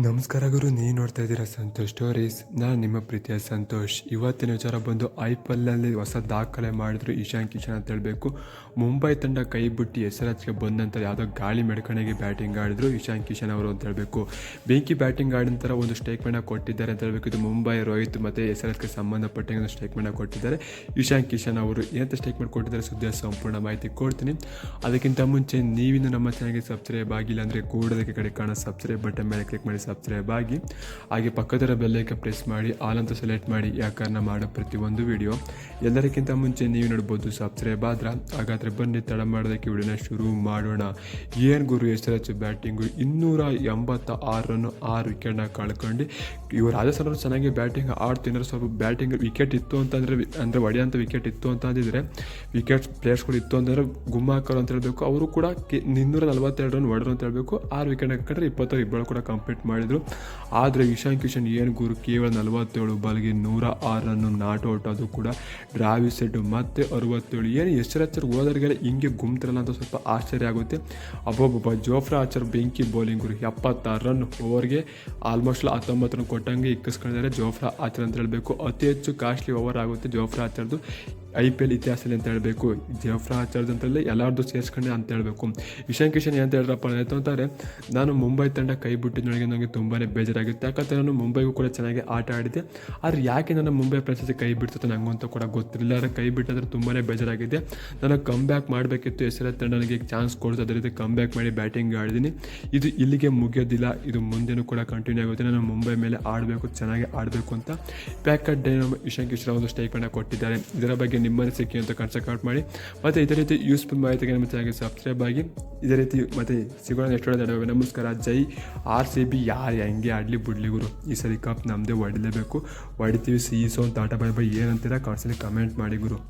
ನಮಸ್ಕಾರ ಗುರು, ನೀವು ನೋಡ್ತಾ ಇದ್ದೀರಾ ಸಂತೋಷ್ ಸ್ಟೋರೀಸ್ ನಾನು ನಿಮ್ಮ ಪ್ರೀತಿಯ ಸಂತೋಷ್. ಇವತ್ತಿನ ವಿಚಾರ ಬಂದು ಐ ಪಿ ಎಲ್ನಲ್ಲಿ ಹೊಸ ದಾಖಲೆ ಮಾಡಿದ್ರು ಇಶಾನ್ ಕಿಶನ್ ಅಂತ ಹೇಳಬೇಕು. ಮುಂಬೈ ತಂಡ ಕೈ ಬಿಟ್ಟು ಹೆಸರಾಚಿಗೆ ಬಂದಂಥ ಯಾವುದೋ ಗಾಳಿ ಮೆಡ್ಕಣಿಗೆ ಬ್ಯಾಟಿಂಗ್ ಆಡಿದ್ರು ಇಶಾನ್ ಕಿಶನ್ ಅವರು ಅಂತ ಹೇಳಬೇಕು. ಬೆಂಕಿ ಬ್ಯಾಟಿಂಗ್ ಆಡಿದ ನಂತರ ಒಂದು ಸ್ಟೇಟ್ಮೆಂಟ್ ಕೊಟ್ಟಿದ್ದಾರೆ ಅಂತ ಹೇಳಬೇಕು. ಇದು ಮುಂಬೈ ರೋಹಿತ್ ಮತ್ತು ಹೆಸರಾಜ್ಗೆ ಸಂಬಂಧಪಟ್ಟ ಒಂದು ಸ್ಟೇಟ್ಮೆಂಟ್ ಕೊಟ್ಟಿದ್ದಾರೆ. ಇಶಾನ್ ಕಿಶನ್ ಅವರು ಏನಂತ ಸ್ಟೇಟ್ಮೆಂಟ್ ಕೊಟ್ಟಿದ್ದಾರೆ ಸುದ್ದಿಯ ಸಂಪೂರ್ಣ ಮಾಹಿತಿ ಕೊಡ್ತೀನಿ. ಅದಕ್ಕಿಂತ ಮುಂಚೆ ನೀವಿನ್ನು ನಮ್ಮ ಚಾನಲ್ಗೆ ಸಬ್ಸ್ಕ್ರೈಬ್ ಆಗಿಲ್ಲ ಅಂದರೆ ಕೂಡೋದಕ್ಕೆ ಕಡೆ ಕಾಣೋ ಸಬ್ಸ್ಕ್ರೈಬ್ ಬಟನ್ ಮೇಲೆ ಕ್ಲಿಕ್ ಮಾಡಿ. ಸಬ್ಸ್ಕ್ರೈಬ್ ಆಗಿ, ಹಾಗೆ ಪಕ್ಕದರ ಬೆಲ್ಲೈಕೆ ಪ್ರೆಸ್ ಮಾಡಿ ಆಲ್ ಅಂತ ಸೆಲೆಕ್ಟ್ ಮಾಡಿ ಯಾಕಂದ್ರೆ ಮಾಡೋ ಪ್ರತಿಯೊಂದು ವಿಡಿಯೋ ಎಲ್ಲರಿಗಿಂತ ಮುಂಚೆ ನೀವು ನೋಡ್ಬೋದು ಸಬ್ಸ್ಕ್ರೈಬ್ ಆದ್ರೆ, ಹಾಗಾದರೆ ಬನ್ನಿ, ತಡ ಮಾಡೋದಕ್ಕೆ ವಿಡಿಯೋನ ಶುರು ಮಾಡೋಣ. ಏನು ಗುರು, ಹೆಸರಚ್ಚು ಬ್ಯಾಟಿಂಗು ಇನ್ನೂರ ಎಂಬತ್ತ ಆರು ರನ್ ಆರು ವಿಕೆಟ್ನ ಕಳ್ಕೊಂಡು, ಇವರು ರಾಜಸ್ಥಾನ ಚೆನ್ನಾಗಿ ಬ್ಯಾಟಿಂಗ್ ಆಡ್ತಿದ್ರು ಸ್ವಲ್ಪ ಬ್ಯಾಟಿಂಗ್ ವಿಕೆಟ್ ಇತ್ತು ಅಂತಂದರೆ, ಅಂದರೆ ಹೊಡೆಯೋಂಥ ವಿಕೆಟ್ ಇತ್ತು ಅಂತ ಅಂದಿದ್ರೆ ವಿಕೆಟ್ ಪ್ಲೇಯರ್ಸ್ಗಳು ಇತ್ತು ಅಂತಂದರೆ ಗುಮ್ಮಾಕರ್ ಅಂತ ಹೇಳಬೇಕು. ಅವರು ಕೂಡ ಇನ್ನೂರ ನಲ್ವತ್ತೆರಡು ರನ್ ಹೊಡೆದ್ರು ಅಂತ ಹೇಳಬೇಕು. ಆರು ವಿಕೆಟ್ ಹಾಕೊಂಡ್ರೆ ಇಪ್ಪತ್ತಾರು ಇಬ್ಬರು ಕೂಡ ಕಂಪ್ಲೀಟ್ ಮಾಡಿದರು. ಆದರೆ ಇಶಾನ್ ಕಿಶನ್ ಏನು ಗುರು, ಕೇವಲ ನಲವತ್ತೇಳು ಬಾಲ್ಗೆ ನೂರ ಆರನ್ನು ನಾಟ್ ಔಟ್ ಅದು ಕೂಡ ಡ್ರಾವಿ ಸೆಟ್ ಮತ್ತೆ ಅರವತ್ತೇಳು. ಏನು ಎಷ್ಟರ ಹೋದರಿಗೆಲ್ಲ ಹಿಂಗೆ ಗುಮ್ತಿರಲ್ಲ ಅಂತ ಸ್ವಲ್ಪ ಆಶ್ಚರ್ಯ ಆಗುತ್ತೆ. ಅಬ್ಬೊಬ್ಬ ಜೋಫ್ರಾ ಆಚರ್ ಬೆಂಕಿ ಬೌಲಿಂಗ್ ಗುರು ಎಪ್ಪತ್ತಾರು ರನ್ ಓವರ್ಗೆ ಆಲ್ಮೋಸ್ಟ್ ಹತ್ತೊಂಬತ್ತು ರನ್ ಕೊಟ್ಟಂಗೆ ಇಕ್ಕಿಸ್ಕೊಂಡಿದ್ದಾರೆ ಜೋಫ್ರಾ ಆಚರ್ ಅಂತ ಹೇಳಬೇಕು. ಅತಿ ಹೆಚ್ಚು ಕಾಸ್ಟ್ಲಿ ಓವರ್ ಆಗುತ್ತೆ ಜೋಫ್ರಾ ಆಚರ್ದು. ಐ ಪಿ ಎಲ್ ಇತಿಹಾಸದಲ್ಲಿ ಅಂತ ಹೇಳಬೇಕು ಜೋಫ್ರಾ ಆಚಾರ್ಜ್ ಅಂತಲ್ಲಿ ಎಲ್ಲರದ್ದು ಸೇರಿಸ್ಕೊಂಡೆ ಅಂತ ಹೇಳಬೇಕು. ಇಶಾನ್ ಕಿಶನ್ ಏನಂತ ಹೇಳಿದ್ರಪ್ಪ ಆಯಿತು ಅಂತಾರೆ, ನಾನು ಮುಂಬೈ ತಂಡ ಕೈ ಬಿಟ್ಟಿದ್ದೊಳಗೆ ನನಗೆ ತುಂಬಾ ಬೇಜಾರಾಗಿತ್ತು. ಯಾಕಂದರೆ ನಾನು ಮುಂಬೈಗೂ ಕೂಡ ಚೆನ್ನಾಗಿ ಆಟ ಆಡಿದೆ ಆದರೆ ಯಾಕೆ ನಾನು ಮುಂಬೈ ಪ್ರಶಸ್ತಿ ಕೈ ಬಿಡ್ತದೆ ನನಗಂತೂ ಕೂಡ ಗೊತ್ತಿರಲಿಲ್ಲ. ಆದರೆ ಕೈ ಬಿಟ್ಟಿದ್ರೆ ತುಂಬಾ ಬೇಜಾರಾಗಿದೆ ನಾನು ಕಮ್ ಬ್ಯಾಕ್ ಮಾಡಬೇಕಿತ್ತು ಹೆಸರ ತಂಡ ನನಗೆ ಚಾನ್ಸ್ ಕೊಡ್ತು. ಅದರಿಂದ ಕಮ್ ಬ್ಯಾಕ್ ಮಾಡಿ ಬ್ಯಾಟಿಂಗ್ ಆಡಿದ್ದೀನಿ. ಇದು ಇಲ್ಲಿಗೆ ಮುಗಿಯೋದಿಲ್ಲ. ಇದು ಮುಂದೆನೂ ಕೂಡ ಕಂಟಿನ್ಯೂ ಆಗುತ್ತೆ. ನಾನು ಮುಂಬೈ ಮೇಲೆ ಆಡಬೇಕು, ಚೆನ್ನಾಗಿ ಆಡಬೇಕು ಅಂತ. ಪ್ಯಾಕಟ್ ಡೇ ಇಶಾನ್ ಕಿಶನ್ ಒಂದು ಸ್ಟೇಟ್ಮೆಂಟ್ ಕೊಟ್ಟಿದ್ದಾರೆ. ಇದರ ಬಗ್ಗೆ ನಿಮ್ಮ ಸಿಕ್ಕಿ ಅಂತ ಕನ್ಸಲ್ಟ್ ಮಾಡಿ. ಮತ್ತು ಇದೇ ರೀತಿ ಯೂಸ್ಫುಲ್ ಮಾಹಿತಿಗೆ ನಿಮ್ಮ ಚಾನಲ್ಗೆ ಸಬ್ಸ್ಕ್ರೈಬ್ ಆಗಿ, ಇದೇ ರೀತಿ ಮತ್ತೆ ಸಿಗೋಣ ಎಷ್ಟು ನಡುವೆ ನಮಸ್ಕಾರ, ಜೈ ಆರ್ ಸಿ ಬಿ ಯಾರು ಹೆಂಗೆ ಆಡಲಿ ಬಿಡ್ಲಿಗುರು ಈ ಸರಿ ಕಪ್ ನಮ್ಮದೇ ಹೊಡಿಲೇಬೇಕು ಹೊಡಿತೀವಿ ಸಿ ತಾಟ ಬೈ ಬೈ ಏನಂತೀರ ಕಾನ್ಸಲಿ ಕಮೆಂಟ್ ಮಾಡಿ ಗುರು.